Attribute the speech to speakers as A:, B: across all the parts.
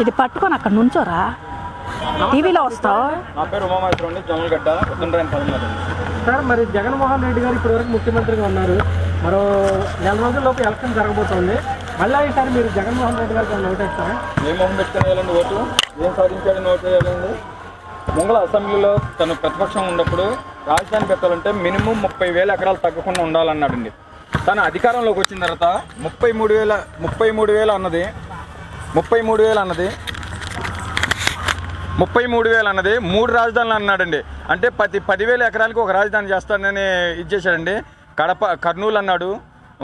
A: ఇది పట్టుకొని అక్కడ నుంచోరా? టీవీలో వస్తావు?
B: నా పేరు ఉమామహేశ్వరం అండి జొన్నలగడ్డ ఉద్దండ్రాయన పదమూడు.
C: సార్ మరి జగన్మోహన్ రెడ్డి గారు ఇప్పటివరకు ముఖ్యమంత్రిగా ఉన్నారు. మరో నెల రోజుల్లోపు ఎలక్షన్ జరగబోతోంది. మళ్ళీ ఈసారి మీరు జగన్మోహన్ రెడ్డి గారికి ఏమైనా ఓటేస్తారా
B: ఏ మొహం పెట్టుకుని వేయాలండి ఓటు? ఏం సాధించాడని ఓటు వేయాలండి? ముంగళ అసెంబ్లీలో తను ప్రతిపక్షం ఉన్నప్పుడు రాజధాని పెట్టాలంటే మినిమం ముప్పై వేల ఎకరాలు తగ్గకుండా ఉండాలన్నాడండి. తను అధికారంలోకి వచ్చిన తర్వాత ముప్పై మూడు వేల ముప్పై మూడు వేలు అన్నది ముప్పై మూడు వేలు అన్నది. ముప్పై మూడు వేలు అన్నది. మూడు రాజధానులు అన్నాడండి. అంటే ప్రతి పదివేల ఎకరాలకి ఒక రాజధాని చేస్తానని ఇచ్చేసాడండి కడప కర్నూలు అన్నాడు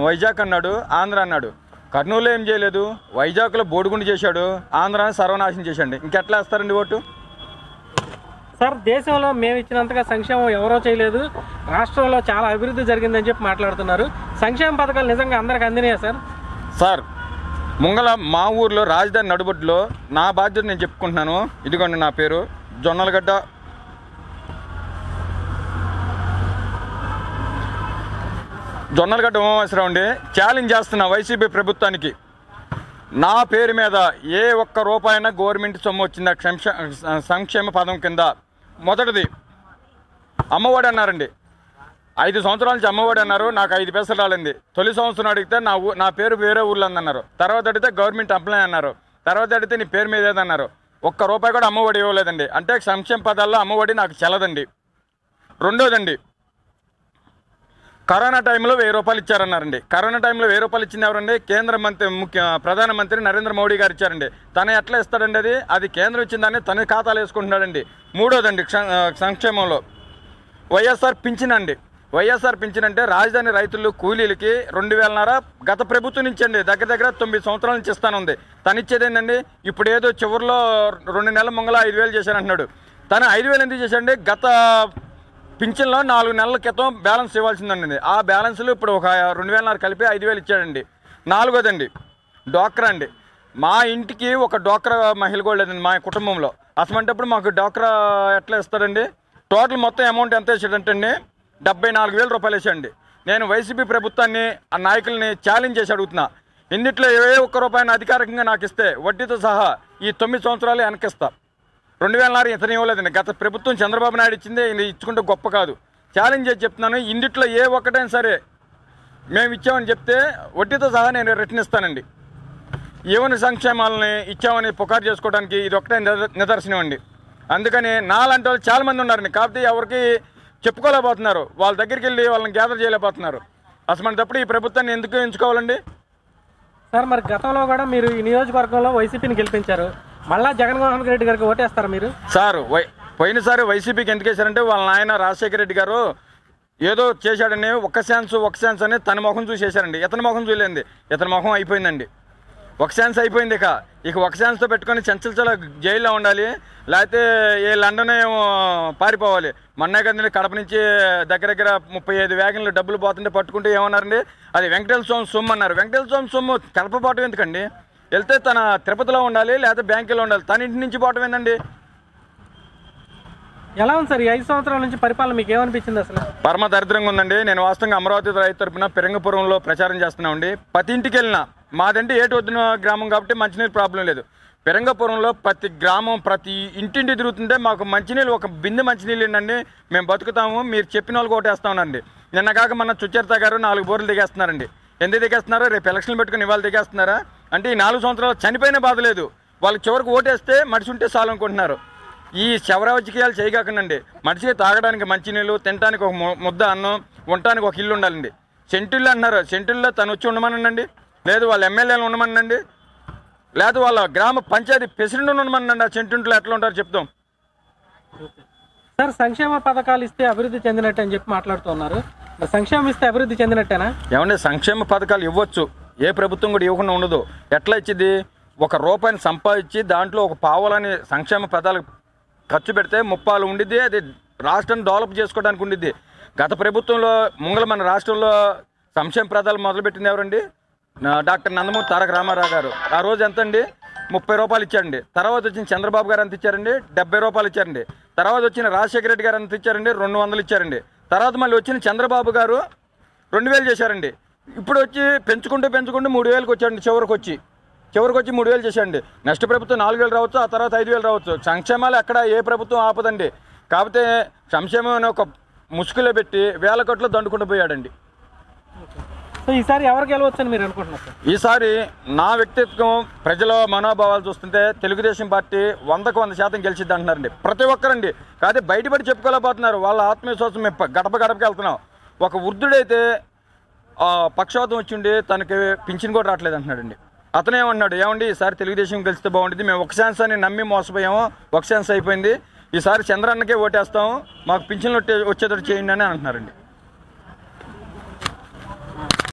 B: వైజాగ్ అన్నాడు ఆంధ్ర అన్నాడు. కర్నూలు ఏం చేయలేదు? వైజాగ్లో బోడిగుండు చేశాడు. ఆంధ్రాని సర్వనాశనం చేశాడు. ఇంకెట్లా వేస్తారండి ఓటు?
C: సార్ దేశంలో మేము ఇచ్చినంతగా సంక్షేమం ఎవరో చేయలేదు. రాష్ట్రంలో చాలా అభివృద్ధి జరిగిందని చెప్పి మాట్లాడుతున్నారు. సంక్షేమ పథకాలు నిజంగా అందరికి అందినాయా సార్?
B: సార్ ముంగల మా ఊర్లో రాజధాని నడుబొడ్డులో నా బాధ్యత నేను చెప్పుకుంటున్నాను. ఇదిగోండి నా పేరు జొన్నలగడ్డ. జొన్నలగడ్డ ఉమామేశ్వరరావు అండి. ఛాలెంజ్ చేస్తున్న వైసీపీ ప్రభుత్వానికి నా పేరు మీద ఏ ఒక్క రూపాయన గవర్నమెంట్ సొమ్ము వచ్చిందా? సంక్షేమ పదం కింద. మొదటిది అమ్మఒడి అన్నారండి. ఐదు సంవత్సరాల నుంచి అమ్మఒడి అన్నారు నాకు ఐదు పైసలు రాలింది. తొలి సంవత్సరం అడిగితే నా నా పేరు వేరే ఊర్లో అన్నారు తర్వాత అడిగితే గవర్నమెంట్ ఎంప్లాయ్ అన్నారు. తర్వాత అడిగితే నీ పేరు మీద ఏదన్నారు. ఒక్క రూపాయి కూడా అమ్మఒడి ఇవ్వలేదండి. అంటే సంక్షేమ పదాల్లో అమ్మఒడి నాకు చెల్లదండి రెండోదండి కరోనా టైంలో వెయ్యి రూపాయలు ఇచ్చారన్నారండి. కరోనా టైంలో వెయ్యి రూపాయలు ఇచ్చింది ఎవరండి? కేంద్ర మంత్రి ముఖ్య ప్రధానమంత్రి నరేంద్ర మోడీ గారు ఇచ్చారండి. తను ఎట్లా ఇస్తాడండి అది? అది కేంద్రం ఇచ్చిందని తన ఖాతాలు వేసుకుంటున్నాడండి. మూడోదండి క్ష- సంక్షేమంలో. వైఎస్ఆర్ పింఛన్ అండి. వైఎస్ఆర్ పింఛన్ అంటే రాజధాని రైతులు కూలీలకి రెండు వేలన్నర గత ప్రభుత్వం నుంచి అండి. దగ్గర దగ్గర తొమ్మిది సంవత్సరాల నుంచి ఇస్తానుంది. తను ఇచ్చేది ఏంటండి ఇప్పుడు ఏదో చివరిలో రెండు నెలల ముంగల ఐదు వేలు చేశానంటున్నాడు. తను ఐదు వేలు ఎందుకు చేశాడండి? గత పింఛన్లో నాలుగు నెలల క్రితం బ్యాలెన్స్ ఇవ్వాల్సిందండి. ఆ బ్యాలెన్స్లు ఇప్పుడు ఒక రెండు వేలన్నర కలిపి ఐదు వేలు ఇచ్చాడండి. నాలుగోదండి డోక్రా అండి. మా ఇంటికి ఒక డోక్రా మహిళ కూడా లేదండి మా కుటుంబంలో. అసమంటప్పుడు మాకు డోక్రా ఎట్లా ఇస్తాడండి? టోటల్ మొత్తం అమౌంట్ ఎంత ఇచ్చాడంటే అండి డెబ్బై నాలుగు వేల రూపాయలు వేసేయండి. నేను వైసీపీ ప్రభుత్వాన్ని ఆ నాయకుల్ని ఛాలెంజ్ చేసి అడుగుతున్నా. ఇందుట్లో ఏ ఒక్క రూపాయిని అధికారికంగా నాకు ఇస్తే వడ్డీతో సహా ఈ తొమ్మిది సంవత్సరాలు వెనకిస్తా రెండు వేల నాలుగు ఇతను ఇవ్వలేదండి. గత ప్రభుత్వం చంద్రబాబు నాయుడు ఇచ్చిందే ఈయన ఇచ్చుకుంటే గొప్ప కాదు. ఛాలెంజ్ చేసి చెప్తున్నాను. ఇన్నిట్లో ఏ ఒక్కటైనా సరే మేము ఇచ్చామని చెప్తే వడ్డీతో సహా నేను రిటర్న్ ఇస్తానండి. ఏమని సంక్షేమాలని ఇచ్చామని పుకారు చేసుకోవడానికి ఇది ఒకటే నిదర్శనం అండి. అందుకని నాలాంటి వాళ్ళు చాలామంది ఉన్నారండి. కాకపోతే ఎవరికి చెప్పుకోలేకపోతున్నారు. వాళ్ళ దగ్గరికి వెళ్ళి వాళ్ళని గ్యాదర్ చేయలేకపోతున్నారు. అసలు తప్పుడు ఈ ప్రభుత్వాన్ని ఎందుకు ఎంచుకోవాలండి?
C: సార్ మరి గతంలో కూడా మీరు ఈ నియోజకవర్గంలో వైసీపీని గెలిపించారు. మళ్ళా జగన్మోహన్ రెడ్డి గారికి ఓటేస్తారా మీరు?
B: సార్ వై పోయినసారి వైసీపీకి ఎందుకు వేశారంటే వాళ్ళ నాయన రాజశేఖర రెడ్డి గారు ఏదో చేశాడని ఒక్క ఛాన్స్ ఒక ఛాన్స్ అని తన ముఖం చూసి చేశారండి ఇతని ముఖం చూడలేంది. ఇతని ముఖం అయిపోయిందండి. ఒక ఛాన్స్ అయిపోయింది ఇక. ఇక ఒక ఛాన్స్తో పెట్టుకొని చంచల్చల జైల్లో ఉండాలి. లేకపోతే ఏ లండన్ ఏమో పారిపోవాలి. మొన్నే కదండి కడప నుంచి దగ్గర దగ్గర ముప్పై ఐదు వ్యాగన్లు డబ్బులు పోతుంటే పట్టుకుంటే ఏమన్నారండి? అది వెంకటేశ్వర స్వామి సొమ్ము అన్నారు. వెంకటేశ్వర స్వామి సొమ్ము కలపపోవటం ఎందుకండి? వెళ్తే తన తిరుపతిలో ఉండాలి లేదా బ్యాంకులో ఉండాలి. తన ఇంటి నుంచి పోవటం ఏందండి?
C: ఎలా ఉంది సార్? ఈ ఐదు సంవత్సరాల నుంచి పరిపాలన మీకు ఏమనిపించింది అసలు?
B: పరమ దరిద్రంగా ఉందండి. నేను వాస్తవంగా అమరావతి రైతు తరపున పెరంగపురంలో ప్రచారం చేస్తున్నామండి. ప్రతి ఇంటికి వెళ్ళినా మాదంటే ఏటి వద్దున గ్రామం కాబట్టి మంచినీరు ప్రాబ్లం లేదు. పెరంగపురంలో ప్రతి గ్రామం ప్రతి ఇంటింటి తిరుగుతుంటే మాకు మంచినీళ్ళు ఒక బిందె మంచినీళ్ళు ఏంటండి మేము బతుకుతాము మీరు చెప్పిన వాళ్ళకి కొట్టేస్తామండి నిన్న కాక మన సుచరిత గారు నాలుగు బోర్లు దిగేస్తున్నారండి. ఎందుకు దిగేస్తున్నారో రేపు ఎలక్షన్లు పెట్టుకుని ఇవాళ దిగేస్తున్నారా? అంటే ఈ నాలుగు సంవత్సరాలు చనిపోయిన బాధ లేదు. వాళ్ళకి చివరికి ఓటేస్తే మనిషి ఉంటే చాలు అనుకుంటున్నారు. ఈ శవరాజకీయాలు చేయగాకనండి మనిషికి తాగడానికి మంచినీళ్ళు తినడానికి ఒక ము- ముద్ద అన్నం ఉండటానికి ఒక ఇల్లు ఉండాలండి. సెంటిల్లు అన్నారు. సెంటిల్లో తను వచ్చి ఉండమనండి. లేదు వాళ్ళ ఎమ్మెల్యేలు ఉండమనండి. లేదు వాళ్ళ గ్రామ పంచాయతీ ప్రెసిడెంట్ ఉండమనండి. ఆ సెంటింట్లో ఎట్లా ఉంటారో చెప్తాం
C: సార్ సంక్షేమ పథకాలు ఇస్తే అభివృద్ధి చెందినట్టు అని చెప్పి మాట్లాడుతున్నారు. సంక్షేమం ఇస్తే అభివృద్ధి చెందినట్టేనా?
B: ఏమంటే సంక్షేమ పథకాలు ఇవ్వచ్చు. ఏ ప్రభుత్వం కూడా ఇవ్వకుండా ఉండదు. ఎట్లా ఇచ్చింది ఒక రూపాయిని సంపాదించి దాంట్లో ఒక పావులని సంక్షేమ పథకాలకు ఖర్చు పెడితే ముప్పాలు ఉండిద్ది అది రాష్ట్రం డెవలప్ చేసుకోవడానికి ఉండిద్ది. గత ప్రభుత్వంలో ముంగల మన రాష్ట్రంలో సంక్షేమ పథకాలు మొదలుపెట్టింది ఎవరండి? డాక్టర్ నందమూరి తారక రామారావు గారు. ఆ రోజు ఎంత అండి ముప్పై రూపాయలు ఇచ్చారండి. తర్వాత వచ్చిన చంద్రబాబు గారు ఎంత ఇచ్చారండి? డెబ్బై రూపాయలు ఇచ్చారండి. తర్వాత వచ్చిన రాజశేఖర రెడ్డి గారు ఎంత ఇచ్చారండి? రెండు వందలు ఇచ్చారండి. తర్వాత మళ్ళీ వచ్చిన చంద్రబాబు గారు రెండు వేలు చేశారండి. ఇప్పుడు వచ్చి పెంచుకుంటూ పెంచుకుంటూ మూడు వేలకు వచ్చారండి చివరికి వచ్చి. చివరికి వచ్చి మూడు వేలు చేశారండి. నెక్స్ట్ ప్రభుత్వం నాలుగు వేలు రావచ్చు ఆ తర్వాత ఐదు వేలు రావచ్చు. సంక్షేమాలు ఎక్కడ ఏ ప్రభుత్వం ఆపదండి. కాకపోతే సంక్షేమం ఒక ముసుగులో పెట్టి వేల కోట్లు దండుకుంటూ పోయాడండి.
C: సో ఈసారి ఎవరు గెలవచ్చని మీరు అనుకుంటున్నారు
B: ఈసారి నా వ్యక్తిత్వం ప్రజల మనోభావాలు చూస్తుంటే తెలుగుదేశం పార్టీ వందకు వంద శాతం గెలిచిద్ది అంటున్నారండి. ప్రతి ఒక్కరండి. కాదే బయటపడి చెప్పుకోలేకపోతున్నారు. వాళ్ళ ఆత్మవిశ్వాసం మేము గడప గడపకి వెళ్తున్నాం. ఒక వృద్ధుడైతే పక్షవాతం వచ్చిండి తనకి పింఛన్ కూడా రావట్లేదు అంటున్నాడండి. అతను ఏమన్నాడు ఏమండి ఈసారి తెలుగుదేశం గెలిస్తే బాగుంటుంది మేము ఒక ఛాన్స్ అని నమ్మి మోసపోయాము. ఒక ఛాన్స్ అయిపోయింది. ఈసారి చంద్రన్నకే ఓటేస్తాము మాకు పింఛన్లు వచ్చేటట్టు చేయండి అని అంటున్నారండి.